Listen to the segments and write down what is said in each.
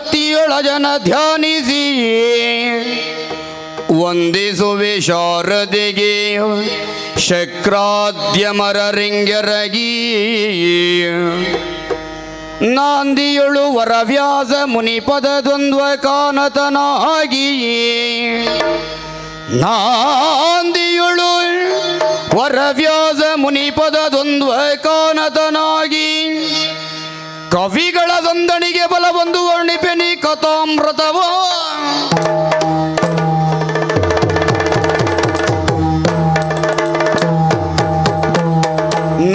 ಭಕ್ತಿಯೊಳ ಜನ ಧ್ಯಾನಿಸಿ ವಂದಿಸುವೆ ಶಾರದೆಗೆ ಶಕ್ರಾದ್ಯಮರರಿಂಗರಗಿ ನಾಂದಿಯೊಳು ವರವ್ಯಾಸ ಮುನಿಪದ ದ್ವಂದ್ವ ಕಾನತನಾಗಿ, ನಾಂದಿಯೊಳು ವರವ್ಯಾಸ ಮುನಿಪದ ದ್ವಂದ್ವ ಕಾನತನಾಗಿ. ಕವಿಗಳ ಸಂದಣಿಗೆ ವರ್ಣಿಪೆ ನೀ ಕಥಾಮೃತವೋ.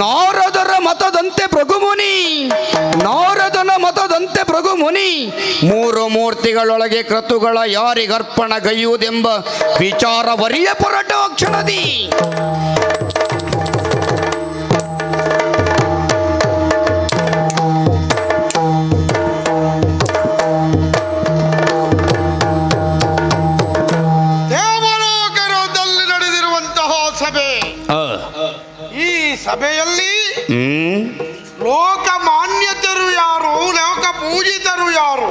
ನಾರದರ ಮತದಂತೆ ಪ್ರಗುಮುನಿ ನಾರದನ ಮತದಂತೆ ಭೃಗುಮುನಿ ಮೂರು ಮೂರ್ತಿಗಳೊಳಗೆ ಕೃತುಗಳ ಯಾರಿಗರ್ಪಣ ಗೈಯುವುದೆಂಬ ವಿಚಾರ ವರಿಯ ಪೊರಟ ಕ್ಷಣದಿ. ಸಭೆಯಲ್ಲಿ ಲೋಕ ಮಾನ್ಯತರು ಯಾರು ಲೋಕ ಪೂಜಿತರು ಯಾರು?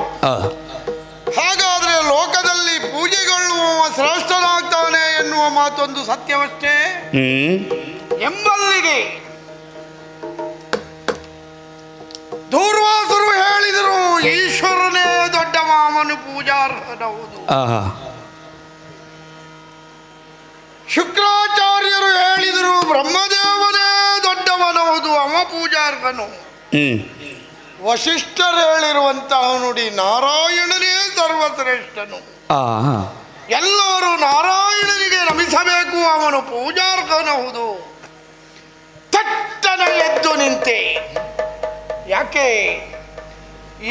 ಹಾಗಾದ್ರೆ ಲೋಕದಲ್ಲಿ ಪೂಜೆಗಳು ಶ್ರೇಷ್ಠನಾಗ್ತಾನೆ ಎನ್ನುವ ಮಾತೊಂದು ಸತ್ಯವಷ್ಟೇ? ಎಂಬಲ್ಲಿಗೆ ದೂರ್ವಾಸರು ಹೇಳಿದರು ಈಶ್ವರನೇ ದೊಡ್ಡ ಮಾಮನು ಪೂಜಾರ್ಹನವುದು ಶುಕ್ರಾಚಾರ್ಯರು ಹೇಳಿದರು ಬ್ರಹ್ಮದೇವನೇ ದೊಡ್ಡವನವುದು ಅವ ಪೂಜಾರ್ಹನು. ವಶಿಷ್ಠರು ಹೇಳಿರುವಂತಹ ನುಡಿ ನಾರಾಯಣನೇ ಸರ್ವಶ್ರೇಷ್ಠನು. ಎಲ್ಲರೂ ನಾರಾಯಣನಿಗೆ ನಮಿಸಬೇಕು ಅವನು ಪೂಜಾರ್ಹನಹುದು ತಟ್ಟನ ಎದ್ದು ನಿಂತೆ. ಯಾಕೆ?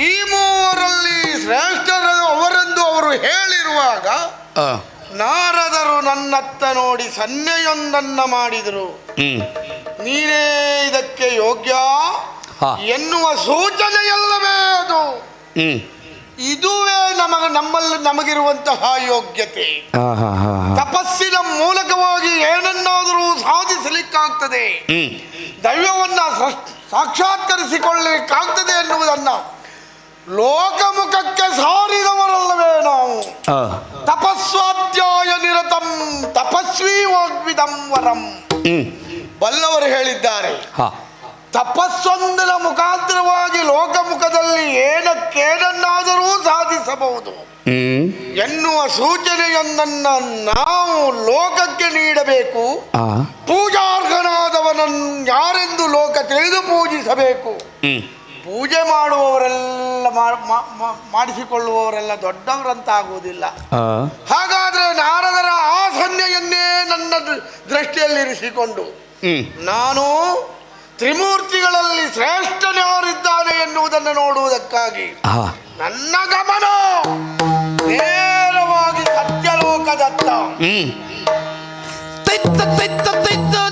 ಈ ಮೂವರಲ್ಲಿ ಶ್ರೇಷ್ಠರು ಅವರೆಂದು ಅವರು ಹೇಳಿರುವಾಗ ನಾರದರು ನನ್ನತ್ತ ನೋಡಿ ಸನ್ನೆಯೊಂದನ್ನ ಮಾಡಿದರು. ನೀನೇ ಇದಕ್ಕೆ ಯೋಗ್ಯ. ಎನ್ನುವ ಸೂಚನೆಯಲ್ಲವೇ ಅದು. ಇದುವೇ ನಮಗೆ ನಮ್ಮಲ್ಲಿ ನಮಗಿರುವಂತಹ ಯೋಗ್ಯತೆ. ತಪಸ್ಸಿನ ಮೂಲಕವಾಗಿ ಏನನ್ನಾದರೂ ಸಾಧಿಸಲಿಕ್ಕಾಗ್ತದೆ. ದೈವವನ್ನ ಸಾಕ್ಷಾತ್ಕರಿಸಿಕೊಳ್ಳಲಿಕ್ಕಾಗ್ತದೆ ಎನ್ನುವುದನ್ನ ಲೋಕಮುಖಕ್ಕೆ ಸಾರಿದವರಲ್ಲವೇ ನಾವು. ತಪಸ್ವಾಧ್ಯಾಯ ನಿರತಂ ತಪಸ್ವಿ ವರಂ. ಬಲ್ಲವರು ಹೇಳಿದ್ದಾರೆ ತಪಸ್ಸೊಂದಿನ ತಪಸ್ಸೊಂದರ ಮುಖಾಂತರವಾಗಿ ಲೋಕಮುಖದಲ್ಲಿ ಏನಕ್ಕೇನನ್ನಾದರೂ ಸಾಧಿಸಬಹುದು. ಎನ್ನುವ ಸೂಚನೆಯೊಂದನ್ನ ನಾವು ಲೋಕಕ್ಕೆ ನೀಡಬೇಕು. ಪೂಜಾರ್ಹನಾದವನನ್ನು ಯಾರೆಂದು ಲೋಕ ತಿಳಿದು ಪೂಜಿಸಬೇಕು. ಪೂಜೆ ಮಾಡುವವರೆಲ್ಲ ಮಾಡಿಸಿಕೊಳ್ಳುವವರೆಲ್ಲ ದೊಡ್ಡವರಂತಾಗುವುದಿಲ್ಲ. ಹಾಗಾದರೆ ಹಾಗಾದ್ರೆ ನಾರದರ ಆ ಸನ್ನೆಯನ್ನೇ ನನ್ನ ದೃಷ್ಟಿಯಲ್ಲಿರಿಸಿಕೊಂಡು ನಾನು ತ್ರಿಮೂರ್ತಿಗಳಲ್ಲಿ ಶ್ರೇಷ್ಠನ್ಯಾರಿದ್ದಾನೆ ಎನ್ನುವುದನ್ನು ನೋಡುವುದಕ್ಕಾಗಿ ನನ್ನ ಗಮನ ನೇರವಾಗಿ ಸತ್ಯಲೋಕದತ್ತ. ತಿತ್ತ ತೈತ್ತ ತೈತ್ತ.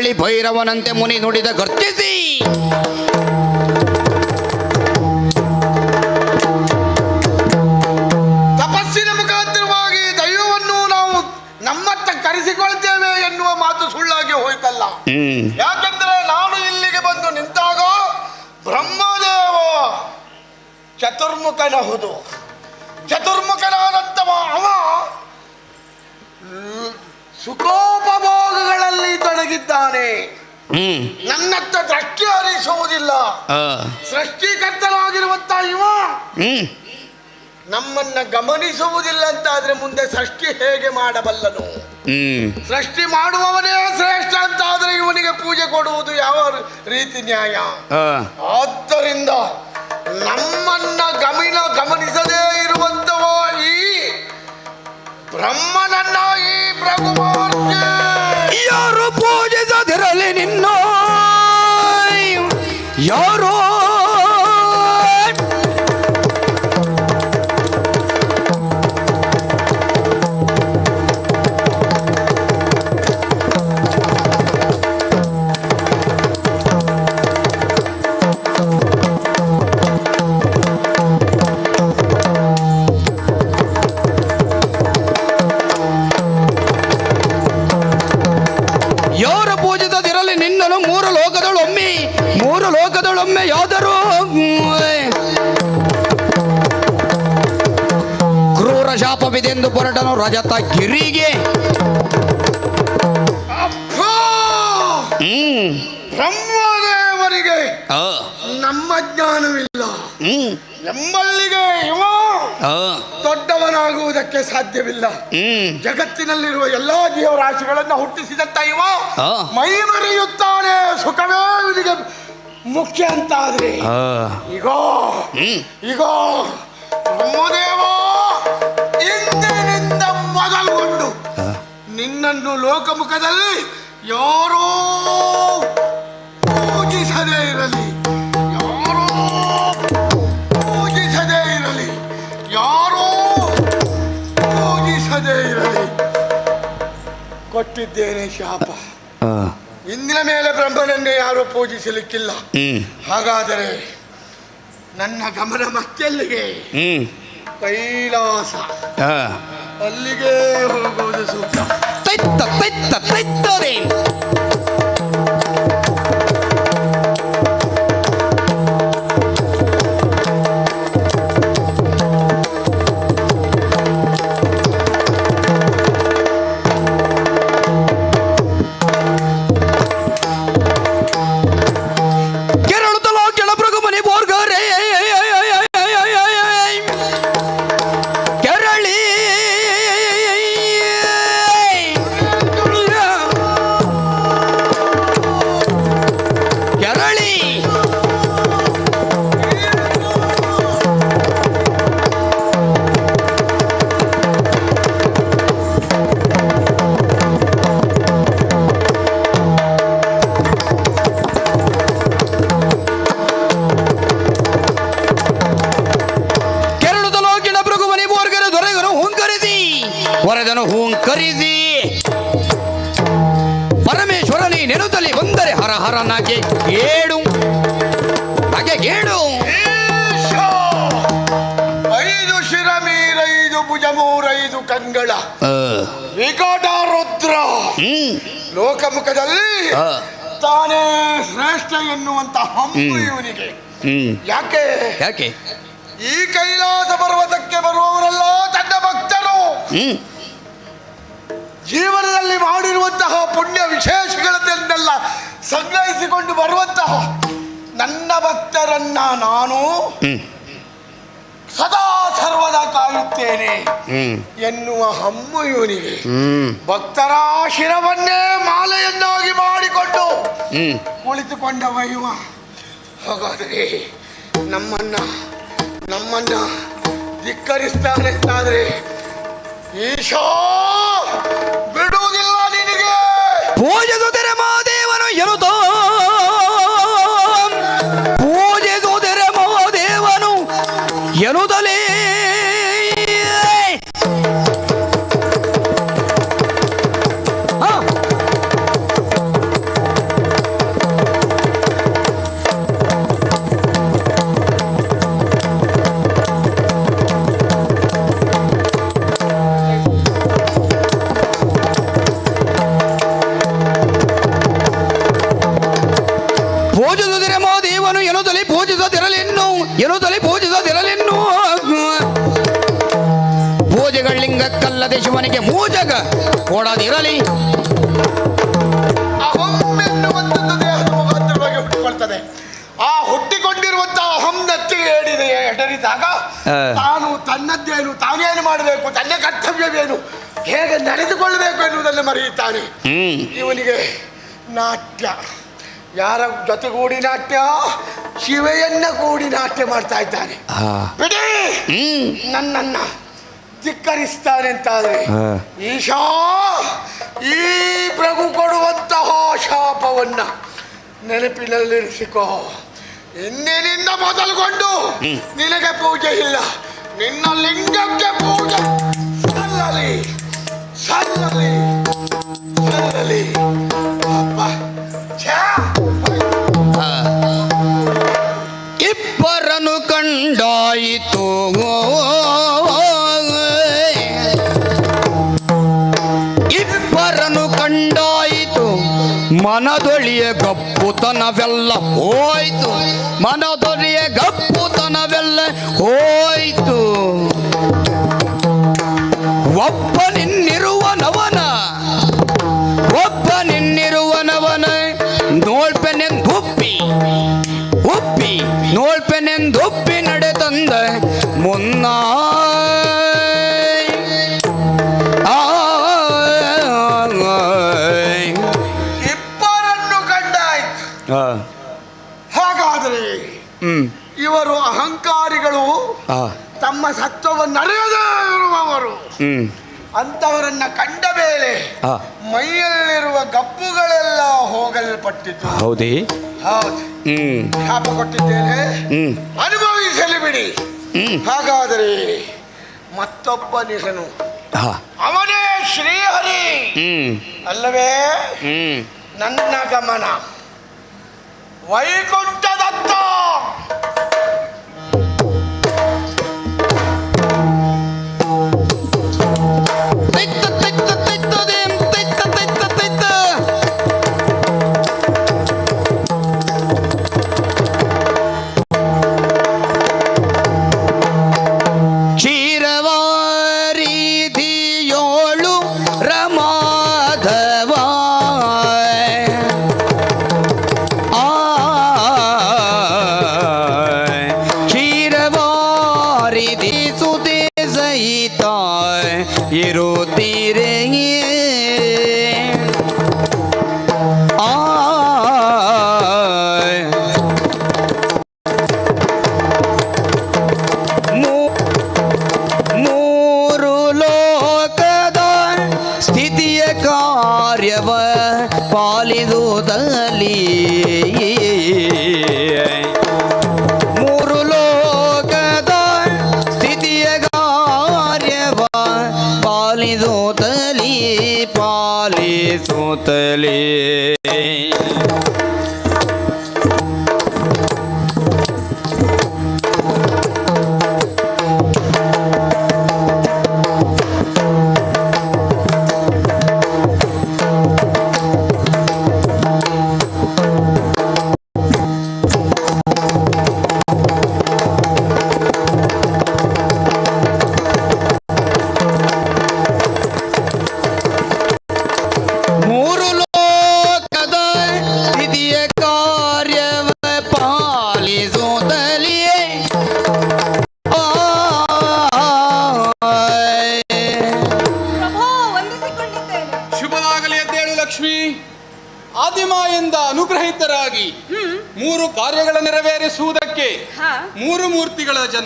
ಕೆರಳಿ ಭೈರವನಂತೆ ಮುನಿ ನುಡಿದ ಗರ್ತಿಸಿ. ತಪಸ್ಸಿನ ಮುಖಾಂತರವಾಗಿ ದೈವವನ್ನು ನಾವು ನಮ್ಮತ್ತ ಕರೆಸಿಕೊಳ್ತೇವೆ ಎನ್ನುವ ಮಾತು ಸುಳ್ಳಾಗಿ ಹೋಯ್ತಲ್ಲ. ಯಾಕಂದ್ರೆ ನಾನು ಇಲ್ಲಿಗೆ ಬಂದು ನಿಂತಾಗ ಬ್ರಹ್ಮದೇವ ಚತುರ್ಮುಖನಹುದು. ನನ್ನತ್ತ ದೃಷ್ಟಿ ಹರಿಸುವುದಿಲ್ಲ. ಸೃಷ್ಟಿಕರ್ತನಾಗಿರುವಂತ ಇವ ನಮ್ಮನ್ನ ಗಮನಿಸುವುದಿಲ್ಲ ಅಂತಾದ್ರೆ ಮುಂದೆ ಸೃಷ್ಟಿ ಹೇಗೆ ಮಾಡಬಲ್ಲನು? ಸೃಷ್ಟಿ ಮಾಡುವವನೇ ಶ್ರೇಷ್ಠ ಅಂತ ಆದ್ರೆ ಇವನಿಗೆ ಪೂಜೆ ಕೊಡುವುದು ಯಾವ ರೀತಿ ನ್ಯಾಯ? ಆದ್ದರಿಂದ ನಮ್ಮನ್ನ ಗಮನ ಗಮನಿಸದೇ ಇರುವಂತವ ಈ ಬ್ರಹ್ಮನನ್ನ ಈ ಪ್ರಭುಮಾರ್ಗೆ ಯಾರು ಪೂಜಿಸದಿರಲಿ ನಿನ್ನ ಯಾರೋ ರಜತ ಗಿರಿಗೆ! ಹ್ಮ್. ಬ್ರಹ್ಮದೇವರಿಗೆ ನಮ್ಮ ಜ್ಞಾನವಿಲ್ಲ. ಹ್ಮ್. ಎಂಬಲ್ಲಿಗೆ ಇವ ದೊಡ್ಡವನಾಗುವುದಕ್ಕೆ ಸಾಧ್ಯವಿಲ್ಲ. ಹ್ಮ್. ಜಗತ್ತಿನಲ್ಲಿರುವ ಎಲ್ಲಾ ಜೀವರಾಶಿಗಳನ್ನ ಹುಟ್ಟಿಸಿದಂತ ಇವ. ಮೈ ಮರೆಯುತ್ತಾನೆ ಸುಖವೇ ಇವನಿಗೆ ಮುಖ್ಯ ಅಂತ ಆದ್ರೆ ಈಗೋ ಈಗೋ ಹ್ಮ್. ಈಗ ಬ್ರಹ್ಮದೇವ ಇಂದಿನ ನಿನ್ನನ್ನು ಲೋಕಮುಖದಲ್ಲಿ ಯಾರೋ ಪೂಜಿಸದೇ ಇರಲಿ. ಯಾರೋ ಪೂಜಿಸದೇ ಇರಲಿ. ಯಾರೋ ಪೂಜಿಸದೇ ಇರಲಿ. ಕೊಟ್ಟಿದ್ದೇನೆ ಶಾಪ. ಇಂದಿನ ಮೇಲೆ ಬ್ರಹ್ಮನನ್ನೇ ಯಾರು ಪೂಜಿಸಲಿಕ್ಕಿಲ್ಲ. ಹಾಗಾದರೆ ನನ್ನ ಗಮನ ಮತ್ತೆಲ್ಲಿಗೆ? ಕೈಲಾಸ. ಅಲ್ಲಿಗೆ ಹೋಗುವುದು ಸೂಕ್ತ. ತೈತ್ತ ತೈತ್ತ ತೈತ್ತದೆ ಕೆರಳುತ್ತಲೋ ಲೋಕಮುಖದಲ್ಲಿ ತಾನೇ ಶ್ರೇಷ್ಠ ಎನ್ನುವಂತ ಹಂಬು ಇವನಿಗೆ. ಯಾಕೆ? ಯಾಕೆ? ಈ ಕೈಲಾಸ ಪರ್ವತಕ್ಕೆ ಬರುವವರೆಲ್ಲ ತನ್ನ ಭಕ್ತರು. ಜೀವನದಲ್ಲಿ ಮಾಡಿರುವಂತಹ ಪುಣ್ಯ ವಿಶೇಷಗಳನ್ನೆಲ್ಲ ಸಂಗ್ರಹಿಸಿಕೊಂಡು ಬರುವಂತಹ ನನ್ನ ಭಕ್ತರನ್ನ ನಾನು ಸದಾ ಸರ್ವದಾ ಕಾಯುತ್ತೇನೆ. ಎನ್ನುವ ಹಮ್ಮು ಇವನಿಗೆ ಭಕ್ತರ ಶಿರವನ್ನೇ ಮಾಲೆಯನ್ನಾಗಿ ಮಾಡಿಕೊಂಡು ಹ್ಮ್. ಕುಳಿತುಕೊಂಡವ ಇವ ಹಾಗಾದರೆ ನಮ್ಮನ್ನ ನಮ್ಮನ್ನ ಧಿಕ್ಕರಿಸ್ತಾನೆಂತಾದ್ರೆ ಈಶೋ ಬಿಡುವುದಿಲ್ಲ ನಿನಗೆ. ಪೂಜೆ ಮಹಾದೇವನು ಎನ್ನುತ್ತಲೇ ಆ, ಕೊಡದಿರಲಿ ಅಹಂ ಎನ್ನುವಂಥದ್ದು ದೇಹದ ಮುಖಾಂತರವಾಗಿ ಹುಟ್ಟಿಕೊಳ್ತದೆ. ಆ ಹುಟ್ಟಿಕೊಂಡಿರುವಂತಹ ಅಹಂ ನೆತ್ತಿಗೆ ಹೇಳಿದೆ ಎಡರಿದಾಗ ಆ. ತಾನು ತನ್ನದ್ದೇನು ತಾನೇನು ಮಾಡಬೇಕು ತನ್ನ ಕರ್ತವ್ಯವೇನು ಹೇಗೆ ನಡೆದುಕೊಳ್ಳಬೇಕು ಎನ್ನುವುದನ್ನು ಮರೆಯುತ್ತಾನೆ. ಇವನಿಗೆ ನಾಟ್ಯ. ಯಾರ ಜೊತೆಗೂಡಿ ನಾಟ್ಯ? ಶಿವೆಯನ್ನ ಕೂಡಿ ನಾಟ್ಯ ಮಾಡ್ತಾ ಇದ್ದಾನೆ. ಆ, ಬಿಡಿ. ನನ್ನನ್ನ ಧಿಕ್ಕರಿಸ್ತಾನೆ ಅಂತಾದ್ರೆ. ಈಶಾ ಈ ಪ್ರಭು ಕೊಡುವಂತಹ ಶಾಪವನ್ನ ನೆನಪಿನಲ್ಲಿರಿಸಿಕೋ. ಇಂದಿನಿಂದ ಮೊದಲುಗೊಂಡು ನಿನಗೆ ಪೂಜೆ ಇಲ್ಲ. ನಿನ್ನ ಲಿಂಗಕ್ಕೆ ಪೂಜೆ. ಸಲ್ಲಲಿ. ಸಲ್ಲಲಿ. ಸಲ್ಲಲಿ. ಮನದೊಳಿಯ ಗಪ್ಪುತನವೆಲ್ಲ ಹೋಯ್ತು. ಮನದೊಳಿಯ ಗಪ್ಪುತನವೆಲ್ಲ ಹೋಯ್ತು. ತಮ್ಮ ಸತ್ವವನ್ನು ಅರಿಯದೇ ಇರುವವರು ಅಂತವರನ್ನ ಕಂಡ ಮೇಲೆ ಮೈಯಲ್ಲಿರುವ ಗಪ್ಪುಗಳೆಲ್ಲ ಹೋಗಲ್ಪಟ್ಟಿತು. ಹೌದೇ? ಹೌದು. ಶಾಪ ಕೊಟ್ಟಿದ್ದೇನೆ. ಅನುಭವಿಸಲಿ ಬಿಡಿ. ಹಾಗಾದರೆ ಮತ್ತೊಬ್ಬನಿಸನು ಹಾ. ಅವನೇ ಶ್ರೀಹರಿ. ಅಲ್ಲವೇ? ನನ್ನ ಗಮನ. ವೈಕುಂಠದತ್ತ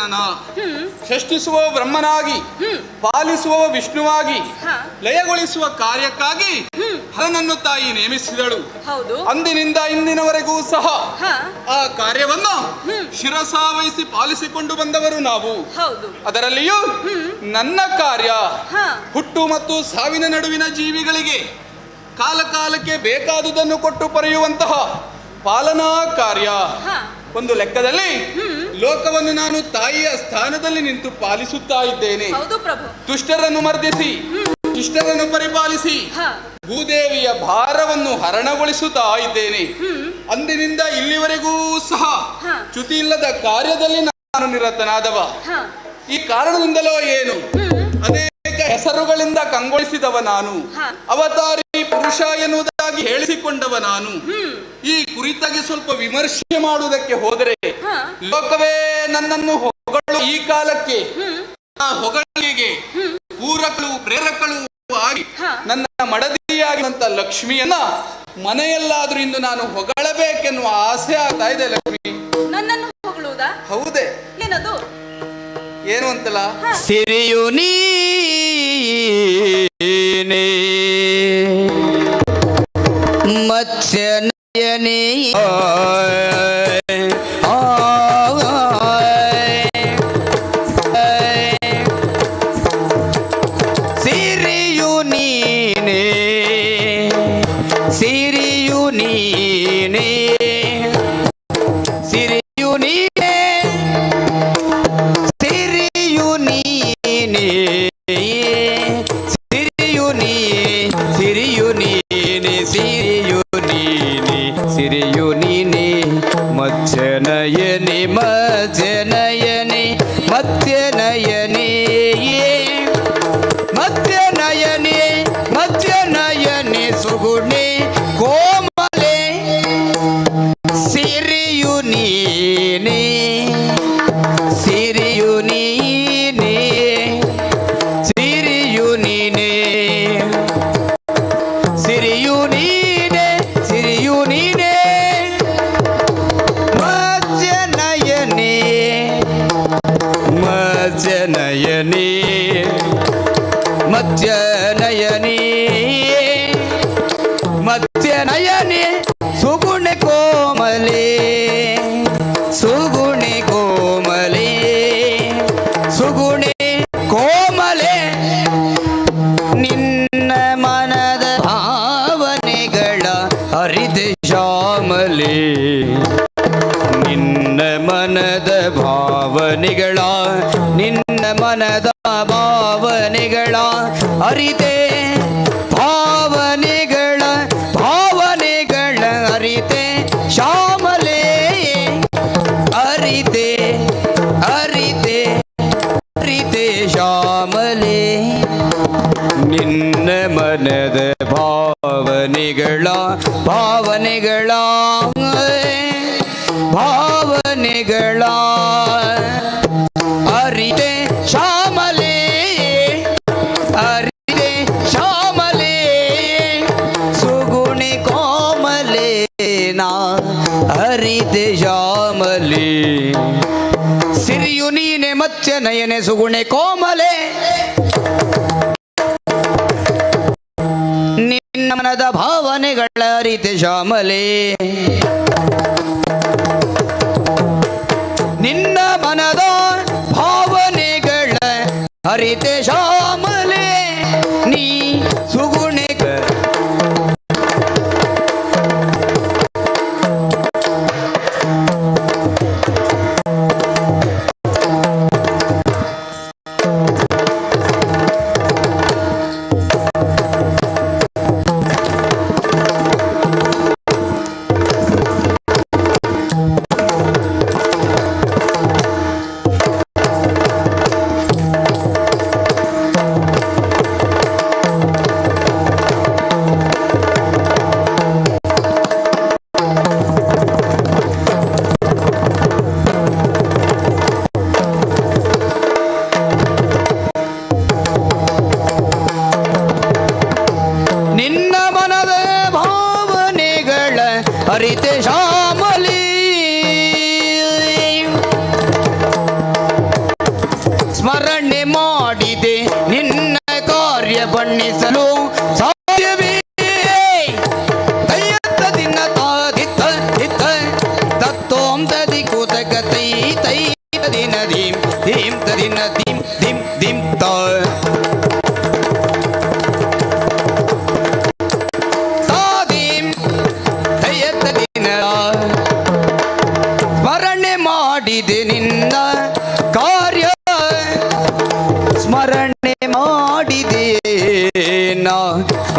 ಜನನ ಸೃಷ್ಟಿಸುವ ಬ್ರಹ್ಮನಾಗಿ ಹ್ಮ್. ಪಾಲಿಸುವ ವಿಷ್ಣುವಾಗಿ ಲಯಗೊಳಿಸುವ ಕಾರ್ಯಕ್ಕಾಗಿ ಹರನನ್ನು ತಾಯಿ ನೇಮಿಸಿದಳು. ಅಂದಿನಿಂದ ಇಂದಿನವರೆಗೂ ಸಹ ಆ ಕಾರ್ಯವನ್ನು ಹ್ಮ್. ಶಿರಸಾವಹಿಸಿ ಪಾಲಿಸಿಕೊಂಡು ಬಂದವರು ನಾವು. ಅದರಲ್ಲಿಯೂ ನನ್ನ ಕಾರ್ಯ ಹುಟ್ಟು ಮತ್ತು ಸಾವಿನ ನಡುವಿನ ಜೀವಿಗಳಿಗೆ ಕಾಲಕಾಲಕ್ಕೆ ಬೇಕಾದುದನ್ನು ಕೊಟ್ಟು ಪರೆಯುವಂತಹ ಪಾಲನಾ ಕಾರ್ಯ. ಒಂದು ಲೆಕ್ಕದಲ್ಲಿ ಲೋಕವನ್ನು ನಾನು ತಾಯಿಯ ಸ್ಥಾನದಲ್ಲಿ ನಿಂತು ಪಾಲಿಸುತ್ತಾ ಇದ್ದೇನೆ. ಹೌದು ಪ್ರಭು. ದುಷ್ಟರನ್ನು ಮರ್ದಿಸಿ. ಶಿಷ್ಟರನ್ನು ಪರಿಪಾಲಿಸಿ. ಭೂದೇವಿಯ ಭಾರವನ್ನು ಹರಣಗೊಳಿಸುತ್ತಾ ಇದ್ದೇನೆ. ಅಂದಿನಿಂದ ಇಲ್ಲಿವರೆಗೂ ಸಹ. ಚ್ಯುತಿ ಇಲ್ಲದ ಕಾರ್ಯದಲ್ಲಿ ನಾನು ನಿರತನಾದವ. ಈ ಕಾರಣದಿಂದಲೋ ಏನು? ಅನೇಕ ಹೆಸರುಗಳಿಂದ ಕಂಗೊಳಿಸಿದವ ನಾನು. ಅವತಾರಿ ಪುರುಷ ಎನ್ನುವುದಾಗಿ ಹೇಳಿಸಿಕೊಂಡವ ನಾನು. ಈ ಕುರಿತಾಗಿ ಸ್ವಲ್ಪ ವಿಮರ್ಶೆ ಮಾಡುವುದಕ್ಕೆ ಹೋದರೆ ಲೋಕವೇ ನನ್ನನ್ನು ಹೊಗಳು ಈ ಕಾಲಕ್ಕೆ. ಆ ಹೊಗಳಿಗೆ ಪೂರಕಳು ಪ್ರೇರಕಳು ಆಗಿ ನನ್ನ ಮಡದಿಯಾಗಿರುವಂತ ಲಕ್ಷ್ಮಿಯನ್ನ ಮನೆಯಲ್ಲಾದ್ರೂ ಇಂದು ನಾನು ಹೊಗಳಬೇಕೆನ್ನುವ ಆಸೆ ಆಗ್ತಾ ಇದೆ ಲಕ್ಷ್ಮಿ. ನನ್ನನ್ನು ಹೊಗಳುವುದಾ? ಹೌದೇ. ಏನದು? ಏನು ಅಂತಲ್ಲ? ಸಿರಿಯು ನೀ ಮತ್ಸ್ಯ ನಯನೇ ನಿನ್ನ ಮನದ ಭಾವನೆಗಳ ಅರಿತೆ ಭಾವನೆಗಳ ಭಾವನೆಗಳ ಅರಿತೆ ಶ್ಯಾಮಲೆ ಅರಿತೆ ಅರಿತೆ ಅರಿತೆ ಶ್ಯಾಮಲೆ ನಿನ್ನ ಮನದ ಭಾವನೆಗಳ ಭಾವನೆಗಳ ಭಾವನೆಗಳ ಅರಿದೆ ಶ್ಯಾಮಲೆ ಶ್ಯಾಮಲೆ, ಸುಗುಣಿ ಕೋಮಲೆ ನಾ ಶ್ಯಾಮಲೆ. ಸಿರಿಯು ನೀನೆ ನಯನೆ ಸುಗುಣೆ ಕೋಮಲೆ. ನಿನ್ನ ಮನದ ಭಾವನೆಗಳ ಅರಿತೆ ಶ್ಯಾಮಲೆ. হরিতে সময়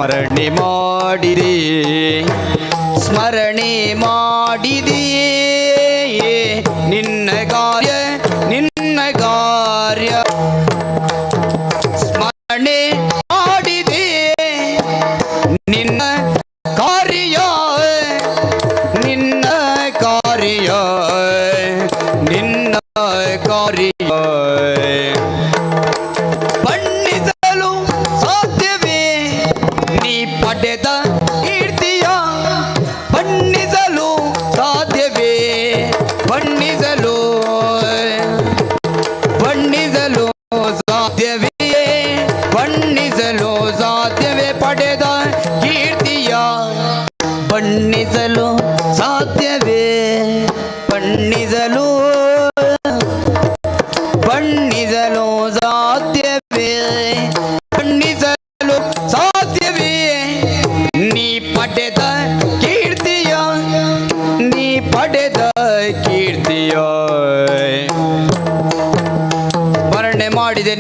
ಸ್ಮರಣೆ ಮಾಡಿದೆ. ಸ್ಮರಣೆ ಮಾಡಿದೆಯೇ ನಿನ್ನಗ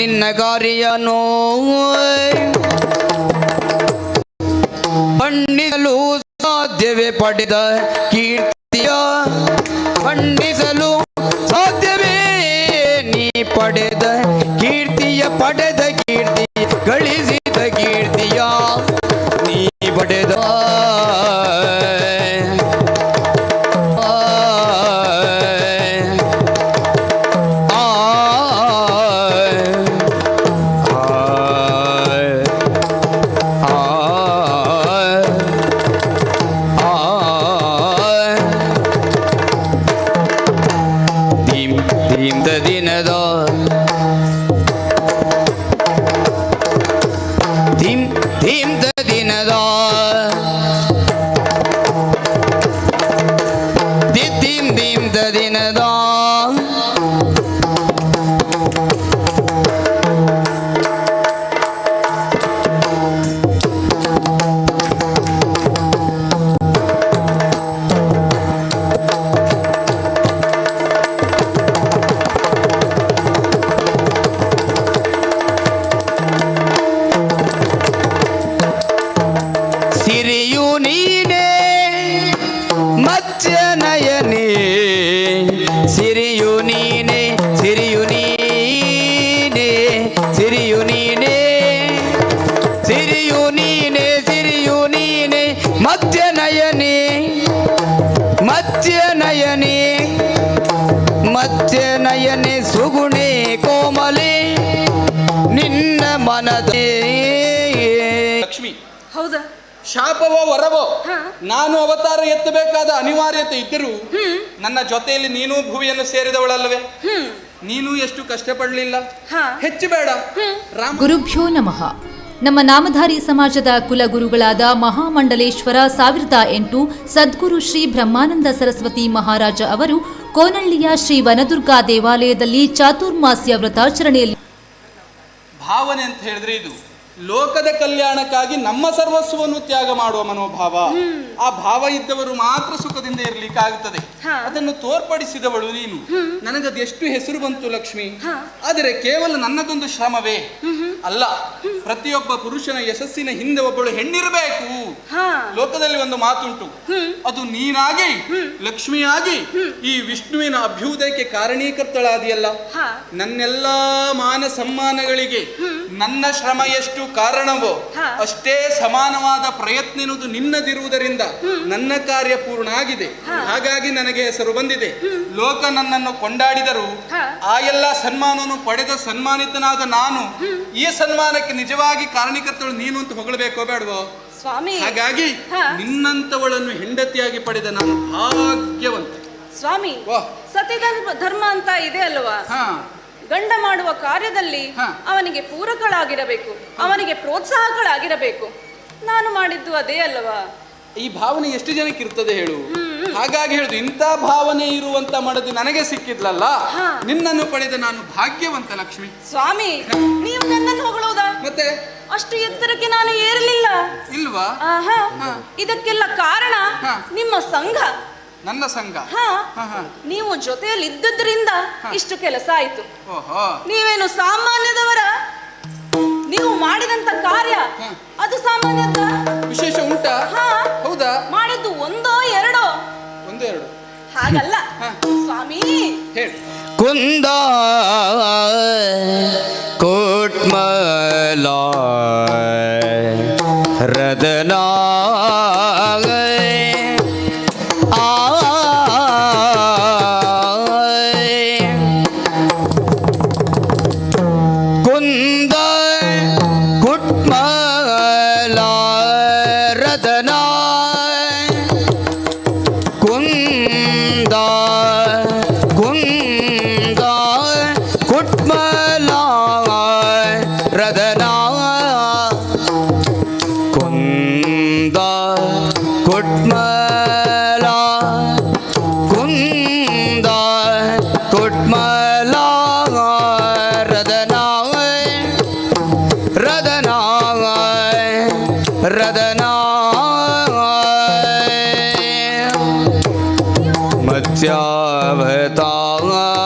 ನಿನ್ನ ಕಾರ್ಯನೋ ಬಣ್ಣಿಸಲು ಸಾಧ್ಯವೇ ಪಡೆದ ಕೀರ್ತಿಯ ಪಂಡಿಸಲು ಸಾಧ್ಯವೇ ನೀ ಪಡೆದ Siri Uni. ಶಾಪವೋ ವರವೋ? ನಾನು ಅವತಾರ ಎತ್ತಬೇಕಾದ ಅನಿವಾರ್ಯತೆ ಇದ್ದರೂ ನನ್ನ ಜೊತೆಯಲ್ಲಿ ನೀನು ಭುವಿಯನ್ನು ಸೇರಿದವಳಲ್ಲವೇ? ನೀನು ಎಷ್ಟು ಕಷ್ಟಪಡಲಿಲ್ಲ? ಹಾ. ಹೆಚ್ಚು ಬೇಡ. ರಾಮ ಗುರುಭ್ಯೋ ನಮಃ. ನಮ್ಮ ನಾಮಧಾರಿ ಸಮಾಜದ ಕುಲಗುರುಗಳಾದ ಮಹಾಮಂಡಲೇಶ್ವರ ಸಾವಿರದ ಎಂಟು ಸದ್ಗುರು ಶ್ರೀ ಬ್ರಹ್ಮಾನಂದ ಸರಸ್ವತಿ ಮಹಾರಾಜ ಅವರು ಕೋನಳ್ಳಿಯ ಶ್ರೀ ವನದುರ್ಗಾ ದೇವಾಲಯದಲ್ಲಿ ಚಾತುರ್ಮಾಸ್ಯ ವ್ರತಾಚರಣೆಯಲ್ಲಿ ಭಾವನೆ ಅಂತ ಹೇಳಿದ್ರೆ ಇದು ಲೋಕದ ಕಲ್ಯಾಣಕ್ಕಾಗಿ ನಮ್ಮ ಸರ್ವಸ್ವವನ್ನು ತ್ಯಾಗ ಮಾಡುವ ಮನೋಭಾವ. ಆ ಭಾವ ಇದ್ದವರು ಮಾತ್ರ ಸುಖದಿಂದ ಇರ್ಲಿಕ್ಕೆ ಆಗುತ್ತದೆ ಅದನ್ನು ತೋರ್ಪಡಿಸಿದವಳು ನೀನು. ನನಗದು ಎಷ್ಟು ಹೆಸರು ಬಂತು ಲಕ್ಷ್ಮಿ. ಆದರೆ ಕೇವಲ ನನ್ನದೊಂದು ಶ್ರಮವೇ. ಅಲ್ಲ ಪ್ರತಿಯೊಬ್ಬ ಪುರುಷನ ಯಶಸ್ಸಿನ ಹಿಂದೆ ಒಬ್ಬಳು ಹೆಣ್ಣಿರಬೇಕು. ಲೋಕದಲ್ಲಿ ಒಂದು ಮಾತುಂಟು. ಅದು ನೀನಾಗಿ ಲಕ್ಷ್ಮಿಯಾಗಿ ಈ ವಿಷ್ಣುವಿನ ಅಭ್ಯುದಯಕ್ಕೆ ಕಾರಣೀಕರ್ತಳಾದಿಯಲ್ಲ. ನನ್ನೆಲ್ಲ ಮಾನ ಸಮ್ಮಾನಗಳಿಗೆ ನನ್ನ ಶ್ರಮ ಎಷ್ಟು ಕಾರಣವೋ ಅಷ್ಟೇ ಸಮಾನವಾದ ಪ್ರಯತ್ನ ಎನ್ನುವುದು ನಿನ್ನದಿರುವುದರಿಂದ ನನ್ನ ಕಾರ್ಯ ಪೂರ್ಣ ಆಗಿದೆ ಹಾಗಾಗಿ ನನಗೆ ಹೆಸರು ಬಂದಿದೆ. ಲೋಕ ನನ್ನನ್ನು ಕೊಂಡಾಡಿದರು ಆ ಎಲ್ಲ ಸನ್ಮಾನವನ್ನು ಪಡೆದ ಸನ್ಮಾನಿತನಾದ ನಾನು ಈ ಸನ್ಮಾನಕ್ಕೆ ನಿಜವಾಗಿ ಕಾರಣೀಕರ್ತಳು ನೀನು ಅಂತ ಹೊಗಳಬೇಕೋ ಬೇಡವೋ? ಸ್ವಾಮಿ ಹಾಗಾಗಿ. ನಿನ್ನಂತವಳನ್ನು ಹೆಂಡತಿಯಾಗಿ ಪಡೆದ ನಾನು ಭಾಗ್ಯವಂತ. ಸ್ವಾಮಿ ಸತಿ ಧರ್ಮ ಅಂತ ಇದೆ ಅಲ್ವಾ? ಹಾ. ಗಂಡ ಮಾಡುವ ಕಾರ್ಯದಲ್ಲಿ. ಅವನಿಗೆ ಪೂರಕಳಾಗಿರಬೇಕು ಅವನಿಗೆ ಪ್ರೋತ್ಸಾಹಗಳಾಗಿರಬೇಕು. ನಾನು ಮಾಡಿದ್ದು ಅದೇ ಅಲ್ವಾ? ಈ ಭಾವನೆ ಎಷ್ಟು ಜನಕ್ಕೆ ಇರ್ತದೆ ಹೇಳು? ಹಾಗಾಗಿ ಹೇಳುದು ಇಂಥ ಭಾವನೆ ಇರುವಂತ ಮಡದಿ ನನಗೆ ಸಿಕ್ಕಿದ್ಲಲ್ಲ ಹಾ. ನಿನ್ನನ್ನು ಪಡೆದ ನಾನು ಭಾಗ್ಯವಂತ ಲಕ್ಷ್ಮಿ. ಸ್ವಾಮಿ ನೀವು ನನ್ನನ್ನು ಹೊಗಳುವುದಾ ಮತ್ತೆ? ಅಷ್ಟು ಎತ್ತರಕ್ಕೆ ನಾನು ಏರಲಿಲ್ಲ. ಇಲ್ವಾ? ಹಾ. ಇದಕ್ಕೆಲ್ಲ ಕಾರಣ ಹಾ. ನಿಮ್ಮ ಸಂಘ. ನನ್ನ ಸಂಘ? ಹಾ. ಹಾ, ಹಾ. ನೀವು ಜೊತೆಯಲ್ಲಿ ಇದ್ದದ್ರಿಂದ ಇಷ್ಟು ಕೆಲಸ ಆಯ್ತು. ನೀವೇನು ಸಾಮಾನ್ಯದವರ? ನೀವು ಮಾಡಿದಂತ ಕಾರ್ಯ ಹಾ. ಅದು ಸಾಮಾನ್ಯದ? ವಿಶೇಷ ಉಂಟಾ? ಕುಂದ ಕೋಟ್ಮಲ ರದನ 家为党啊。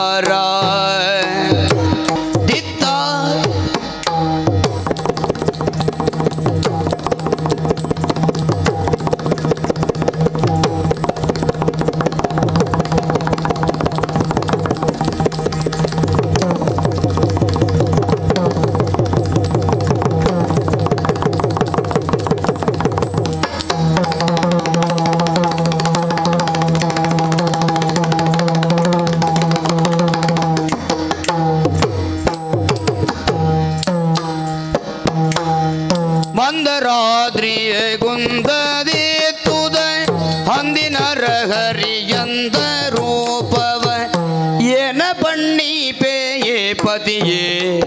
ಪತಿಯೇ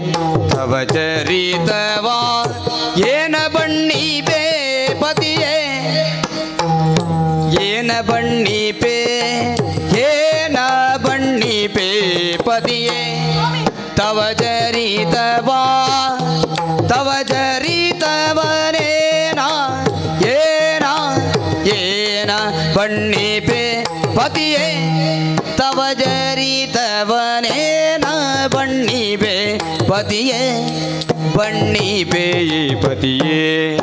ತವ ಚರಿತವಾ, ಏನ ಬಣ್ಣಿ ಪೇ ಪತಿಯೇ? ಏನ ಬಣ್ಣಿ ಪೇ, ಏನ ಬಣ್ಣಿ ಪೇ ಪತಿಯೇ? ತವ ಚರಿತವಾ, ತವ ಚರಿತವನೇನ ಏನ ಏನ ಬಣ್ಣಿ ಪೇ ಪತಿಯೇ? ಪತಿಯೇ ಬಣ್ಣಿ ಪೇ ಪತಿಯೇ.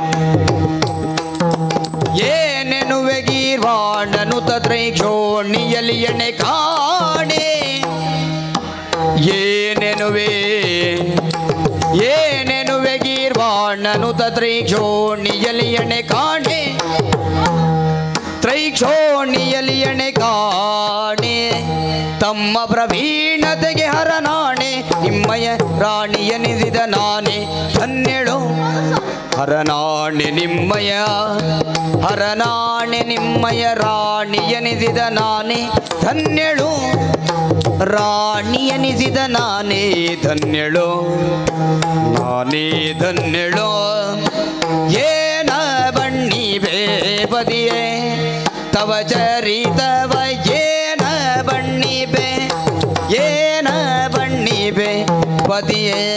ಏನೆನುವೆ ಗೀರ್ವಾಣನು ತತ್ರೈಕ್ಷೋಣಿಯಲ್ಲಿ ಎಣ್ಣೆ ಕಾಣೆ. ಏನೆನುವೆ ಏನೆನುವೆ ಗೀರ್ವಾಣನು ತತ್ರೈಕ್ಷೋಣಿಯಲ್ಲಿ ಎಣ್ಣೆ ಕಾಣೆ. ತ್ರೈಕ್ಷೋಣಿಯಲ್ಲಿ ಎಣೆ ಕಾಣೆ. ತಮ್ಮ ಪ್ರವೀಣತೆಗೆ ಹರನಾಣೆ. ನಿಮ್ಮಯ ರಾಣಿಯನಿಸಿದ ನಾನೇ ಹನ್ನೆಳು ಹರನಾಣೆ ನಿಮ್ಮಯ ಹರನಾಣೆ ನಿಮ್ಮಯ ರಾಣಿಯನಿಸಿದ ನಾನೇ ಧನ್ಯಳು ರಾಣಿಯನಿಸಿದ ನಾನೇ ಧನ್ಯಳು ನಾನೇ ಧನ್ಯಳು ಏನ ಬಣ್ಣಿ ಬೇಪದಿಯೇ ತವ ಚರಿತವ ಏನ